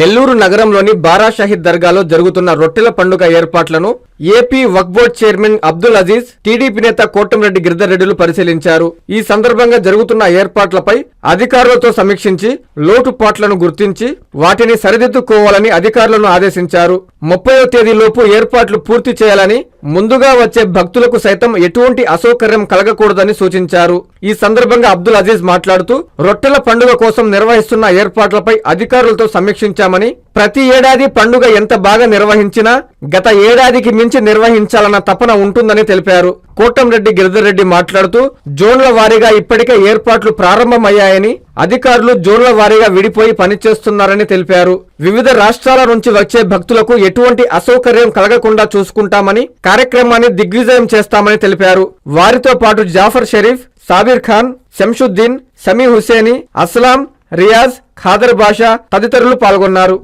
నెల్లూరు నగరంలోని బారా షహీద్ దర్గాలో జరుగుతున్న రొట్టెల పండుగ ఏర్పాట్లను AP Waqf board chairman Abdul Aziz TDP నేత కోటంరెడ్డి గిరిధర్ రెడ్డిలు పరిశీలించారు. ఈ సందర్భంగా జరుగుతున్న ఏర్పాట్లపై అధికారులతో సమీక్షించి లోటుపాట్లను గుర్తించి వాటిని సరిదిద్దుకోవాలని అధికారులను ఆదేశించారు. ముప్పయో తేదీలోపు ఏర్పాట్లు పూర్తి చేయాలని ముందుగా వచ్చే భక్తులకు సైతం ఎటువంటి అసౌకర్యం కలగకూడదని సూచించారు. ఈ సందర్భంగా అబ్దుల్ అజీజ్ మాట్లాడుతూ రొట్టెల పండుగ కోసం నిర్వహిస్తున్న ఏర్పాట్లపై అధికారులతో సమీక్షించామని ప్రతి ఏడాది పండుగ ఎంత బాగా నిర్వహించినా గత ఏడాదికి మించి నిర్వహించాలన్న తపన ఉంటుందని తెలిపారు. కోటంరెడ్డి గిరిధర్రెడ్డి మాట్లాడుతూ జోన్ల వారీగా ఇప్పటికే ఏర్పాట్లు ప్రారంభమయ్యాయని అధికారులు జోన్ల వారీగా విడిపోయి పనిచేస్తున్నారని తెలిపారు. వివిధ రాష్ట్రాల నుంచి వచ్చే భక్తులకు ఎటువంటి అసౌకర్యం కలగకుండా చూసుకుంటామని కార్యక్రమాన్ని దిగ్విజయం చేస్తామని తెలిపారు. వారితో పాటు జాఫర్ షరీఫ్ సాబీర్ ఖాన్ శంషుద్దీన్ సమీ హుసేని అస్లాం రియాజ్ ఖాదర్ బాషా తదితరులు పాల్గొన్నారు.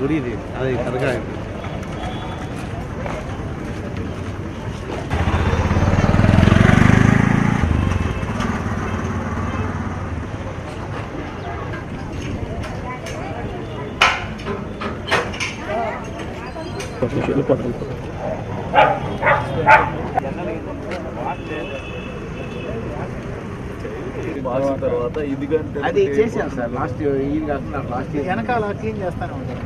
గుడి ఇది అది కరగా తర్వాత ఇది అది చేశాను సార్ లాస్ట్ ఇయర్ కాకుండా లాస్ట్ ఇయర్ వెనకాల క్లీన్ చేస్తానే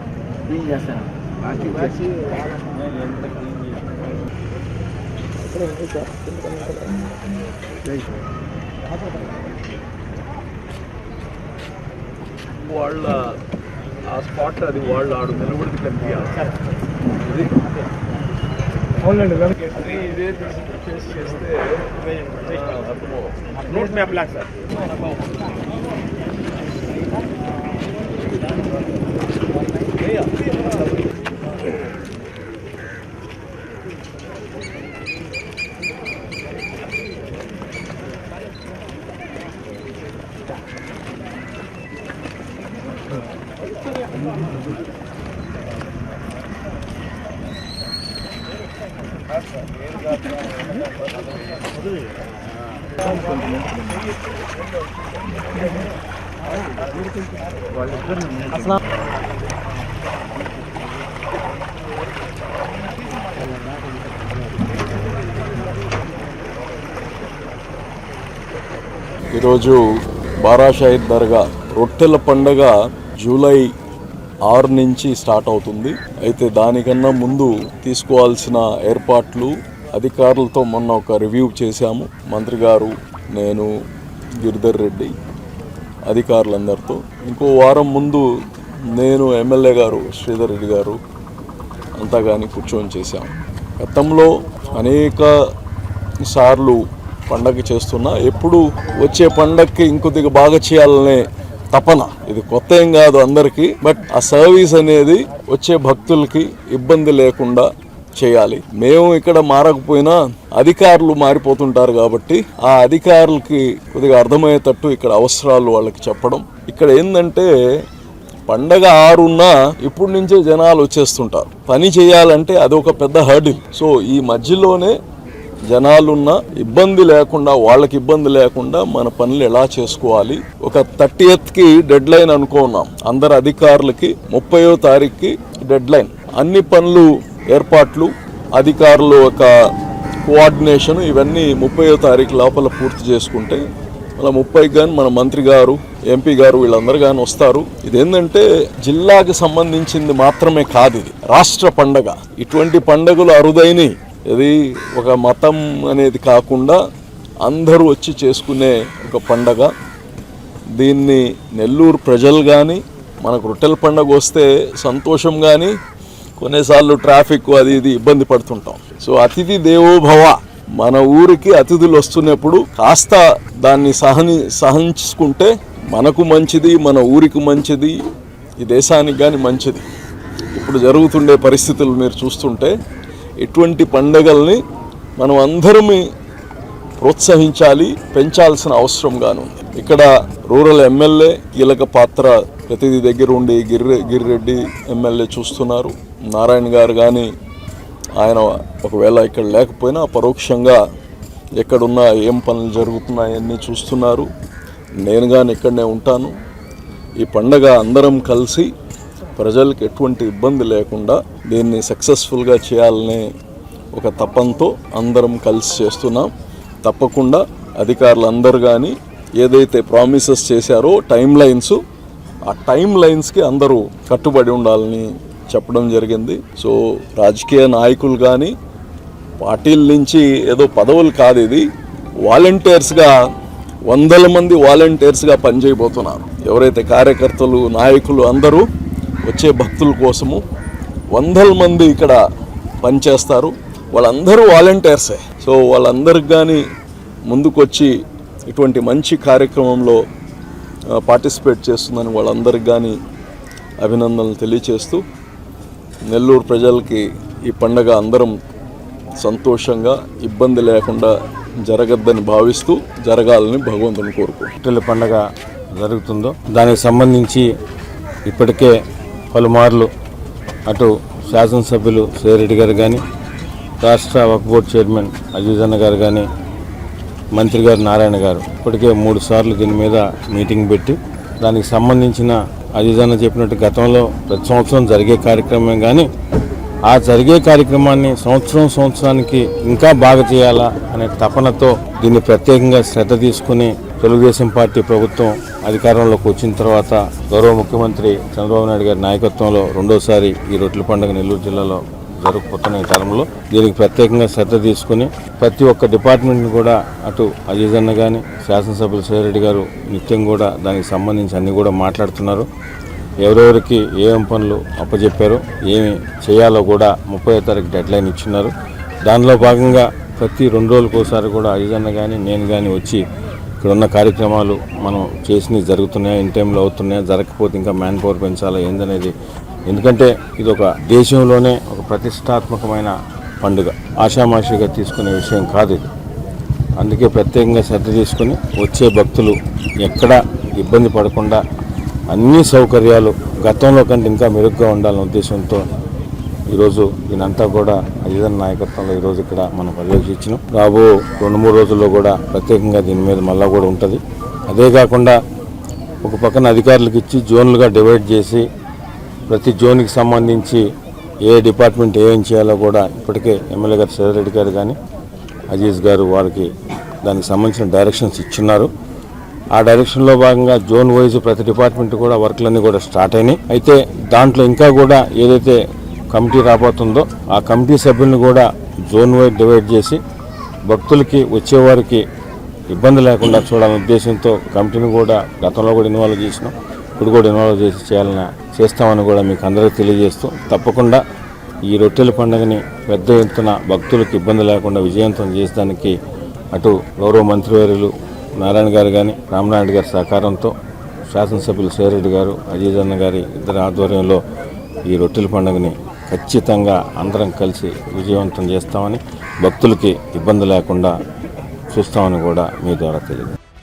క్లీన్ చేస్తాను లాస్ట్ ఇయర్ చేసి ఎంత క్లీన్ వాళ్ళ ఆ స్పాట్ అది వాళ్ళు ఆడు నిలబడితే కనిపించాలి ఇది ఇదే ఫేస్ చేస్తే అర్థమవుతుంది నోట్ మ్యాప్ లాగా సార్ ఈరోజు బారాషాహిద్ దర్గా రొట్టెల పండగ జూలై ఆరు నుంచి స్టార్ట్ అవుతుంది. అయితే దానికన్నా ముందు తీసుకోవాల్సిన ఏర్పాట్లు అధికారులతో మొన్న ఒక రివ్యూ చేశాము. మంత్రి గారు నేను గిరిధర్ రెడ్డి అధికారులందరితో. ఇంకో వారం ముందు నేను ఎమ్మెల్యే గారు శ్రీధర్ రెడ్డి గారు అంతా కానీ కూర్చొని చేశాం. గతంలో అనేక సార్లు పండగ చేస్తున్నా ఎప్పుడు వచ్చే పండగకి ఇంకొద్దిగా బాగా చేయాలనే తపన. ఇది కొత్త ఏం కాదు అందరికీ బట్ ఆ సర్వీస్ అనేది వచ్చే భక్తులకి ఇబ్బంది లేకుండా చేయాలి. మేము ఇక్కడ మారకపోయినా అధికారులు మారిపోతుంటారు కాబట్టి ఆ అధికారులకి కొద్దిగా అర్థమయ్యేటట్టు ఇక్కడ అవసరాలు వాళ్ళకి చెప్పడం. ఇక్కడ ఏంటంటే పండగ ఆరున్నా ఇప్పుడు నుంచే జనాలు వచ్చేస్తుంటారు. పని చేయాలంటే అది ఒక పెద్ద హర్డిల్. సో ఈ మధ్యలోనే జనాలున్న ఇబ్బంది లేకుండా వాళ్ళకి ఇబ్బంది లేకుండా మన పనులు ఎలా చేసుకోవాలి? ఒక థర్టీ కి డెడ్ లైన్ అనుకున్నాం. అందరు అధికారులకి ముప్పయో తారీఖుకి డెడ్ లైన్. అన్ని పనులు ఏర్పాట్లు అధికారులు ఒక కోఆర్డినేషన్ ఇవన్నీ ముప్పయో తారీఖు లోపల పూర్తి చేసుకుంటే అలా ముప్పై కానీ మన మంత్రి గారు ఎంపీ గారు వీళ్ళందరూ కానీ వస్తారు. ఇదేంటంటే జిల్లాకి సంబంధించింది మాత్రమే కాదు ఇది. రాష్ట్ర పండగ. ఇటువంటి పండగలు అరుదైనవి ఇది ఒక మతం అనేది కాకుండా అందరూ వచ్చి చేసుకునే ఒక పండగ. దీన్ని నెల్లూరు ప్రజలు కానీ మనకు రొట్టెల పండగ వస్తే సంతోషం కానీ కొన్నిసార్లు ట్రాఫిక్ అది ఇది ఇబ్బంది పడుతుంటాం. సో అతిథి దేవోభవ మన ఊరికి అతిథులు వస్తున్నప్పుడు కాస్త దాన్ని సహని సహించుకుంటే మనకు మంచిది మన ఊరికి మంచిది ఈ దేశానికి కానీ మంచిది. ఇప్పుడు జరుగుతుండే పరిస్థితులు మీరు చూస్తుంటే ఇటువంటి పండగల్ని మనం అందరం ప్రోత్సహించాలి పెంచాల్సిన అవసరం ఉంది. ఇక్కడ రూరల్ ఎమ్మెల్యే కీలక పాత్ర ప్రతిదీ దగ్గర ఉండి గిర్రె గిరిరెడ్డి ఎమ్మెల్యే చూస్తున్నారు. నారాయణ గారు కానీ ఆయన ఒకవేళ ఇక్కడ లేకపోయినా పరోక్షంగా ఎక్కడున్నా ఏం పనులు జరుగుతున్నాయన్నీ చూస్తున్నారు. నేను కానీ ఇక్కడనే ఉంటాను. ఈ పండగ అందరం కలిసి ప్రజలకు ఎటువంటి ఇబ్బంది లేకుండా దీన్ని సక్సెస్ఫుల్గా చేయాలనే ఒక తపంతో అందరం కలిసి చేస్తున్నాం. తప్పకుండా అధికారులు అందరు కానీ ఏదైతే ప్రామిసెస్ చేశారో టైం లైన్స్ ఆ టైం లైన్స్కి అందరూ కట్టుబడి ఉండాలని చెప్పడం జరిగింది. సో రాజకీయ నాయకులు కానీ పార్టీల నుంచి ఏదో పదవులు కాదు ఇది. వాలంటీర్స్గా వందల మంది వాలంటీర్స్గా పనిచేయబోతున్నారు. ఎవరైతే కార్యకర్తలు నాయకులు అందరూ వచ్చే భక్తుల కోసము వందల మంది ఇక్కడ పనిచేస్తారు. వాళ్ళందరూ వాలంటీర్సే సో వాళ్ళందరికి కానీ ముందుకొచ్చి ఇటువంటి మంచి కార్యక్రమంలో పార్టిసిపేట్ చేస్తుందని వాళ్ళందరికి కానీ అభినందనలు తెలియచేస్తూ నెల్లూరు ప్రజలకి ఈ పండగ అందరం సంతోషంగా ఇబ్బంది లేకుండా జరగద్దని భావిస్తూ జరగాలని భగవంతుని కోరుకు రొట్టెల పండగ జరుగుతుందో దానికి సంబంధించి ఇప్పటికే పలుమార్లు అటు శాసనసభ్యులు సేరెడ్డి గారు కానీ రాష్ట్ర వక్ఫ్ బోర్డు చైర్మన్ అజీజ్ గారు కానీ మంత్రి గారు నారాయణ గారు ఇప్పటికే మూడు సార్లు దీని మీద మీటింగ్ పెట్టి దానికి సంబంధించిన అజీజ్ అన్న చెప్పినట్టు గతంలో ప్రతి సంవత్సరం జరిగే కార్యక్రమం కానీ ఆ జరిగే కార్యక్రమాన్ని సంవత్సరం సంవత్సరానికి ఇంకా బాగా చేయాలా అనే తపనతో దీన్ని ప్రత్యేకంగా శ్రద్ధ తీసుకుని తెలుగుదేశం పార్టీ ప్రభుత్వం అధికారంలోకి వచ్చిన తర్వాత గౌరవ ముఖ్యమంత్రి చంద్రబాబు నాయుడు గారి నాయకత్వంలో రెండోసారి ఈ రొట్టెల పండుగ నెల్లూరు జిల్లాలో జరుగుతున్న ఈ కాలంలో దీనికి ప్రత్యేకంగా శ్రద్ధ తీసుకుని ప్రతి ఒక్క డిపార్ట్మెంట్ని కూడా అటు అజీజ్ అన్న కానీ శాసనసభ్యులు సేరెడ్డి గారు నిత్యం కూడా దానికి సంబంధించి అన్ని కూడా మాట్లాడుతున్నారు. ఎవరెవరికి ఏం పనులు అప్పచెప్పారో ఏమి చేయాలో కూడా ముప్పై తారీఖు డెడ్ లైన్ ఇచ్చినారు. దానిలో భాగంగా ప్రతి రెండు రోజులకోసారి కూడా అజిజన్న కానీ నేను కానీ వచ్చి ఇక్కడ ఉన్న కార్యక్రమాలు మనం చేసినవి జరుగుతున్నాయా ఇన్ టైంలో అవుతున్నాయా జరగకపోతే ఇంకా మ్యాన్ పవర్ పెంచాలా ఏందనేది ఎందుకంటే ఇది ఒక దేశంలోనే ఒక ప్రతిష్టాత్మకమైన పండుగ. ఆషామాషిగా తీసుకునే విషయం కాదు ఇది. అందుకే ప్రత్యేకంగా శ్రద్ధ తీసుకుని వచ్చే భక్తులు ఎక్కడా ఇబ్బంది పడకుండా అన్ని సౌకర్యాలు గతంలో కంటే ఇంకా మెరుగ్గా ఉండాలనే ఉద్దేశంతో ఈరోజు దీనంతా కూడా అజితన్ నాయకత్వంలో ఈరోజు ఇక్కడ మనం పర్యవేక్షించినాం. రాబో రెండు మూడు రోజుల్లో కూడా ప్రత్యేకంగా దీని మీద మళ్ళా కూడా ఉంటుంది. అదే కాకుండా ఒక పక్కన అధికారులకు ఇచ్చి జోన్లుగా డివైడ్ చేసి ప్రతి జోన్కి సంబంధించి ఏ డిపార్ట్మెంట్ ఏం చేయాలో కూడా ఇప్పటికే ఎమ్మెల్యే గారు శరరెడ్డి గారు కానీ అజీజ్ గారు వారికి దానికి సంబంధించిన డైరెక్షన్స్ ఇచ్చున్నారు. ఆ డైరెక్షన్లో భాగంగా జోన్ వైజ్ ప్రతి డిపార్ట్మెంట్ కూడా వర్క్లన్నీ కూడా స్టార్ట్ అయినాయి. అయితే దాంట్లో ఇంకా కూడా ఏదైతే కమిటీ రాబోతుందో ఆ కమిటీ సభ్యులను కూడా జోన్ వైజ్ డివైడ్ చేసి భక్తులకి వచ్చేవారికి ఇబ్బంది లేకుండా చూడాలనే ఉద్దేశంతో కమిటీని కూడా గతంలో కూడా ఇన్వాల్వ్ చేసినాం. ఇప్పుడు కూడా ఇన్వాల్వ్ చేసి చేయాలని చేస్తామని కూడా మీకు అందరికీ తెలియజేస్తూ తప్పకుండా ఈ రొట్టెల పండుగని పెద్ద ఎత్తున భక్తులకు ఇబ్బంది లేకుండా విజయవంతం చేసడానికి అటు గౌరవ మంత్రివర్యులు నారాయణ గారు కానీ రామనాయుడు గారి సహకారంతో శాసనసభ్యులు సేరెడ్డి గారు అజీజ్ అన్న గారి ఇద్దరి ఆధ్వర్యంలో ఈ రొట్టెల పండుగని ఖచ్చితంగా అందరం కలిసి విజయవంతం చేస్తామని భక్తులకి ఇబ్బంది లేకుండా చూస్తామని కూడా మీ ద్వారా తెలియదు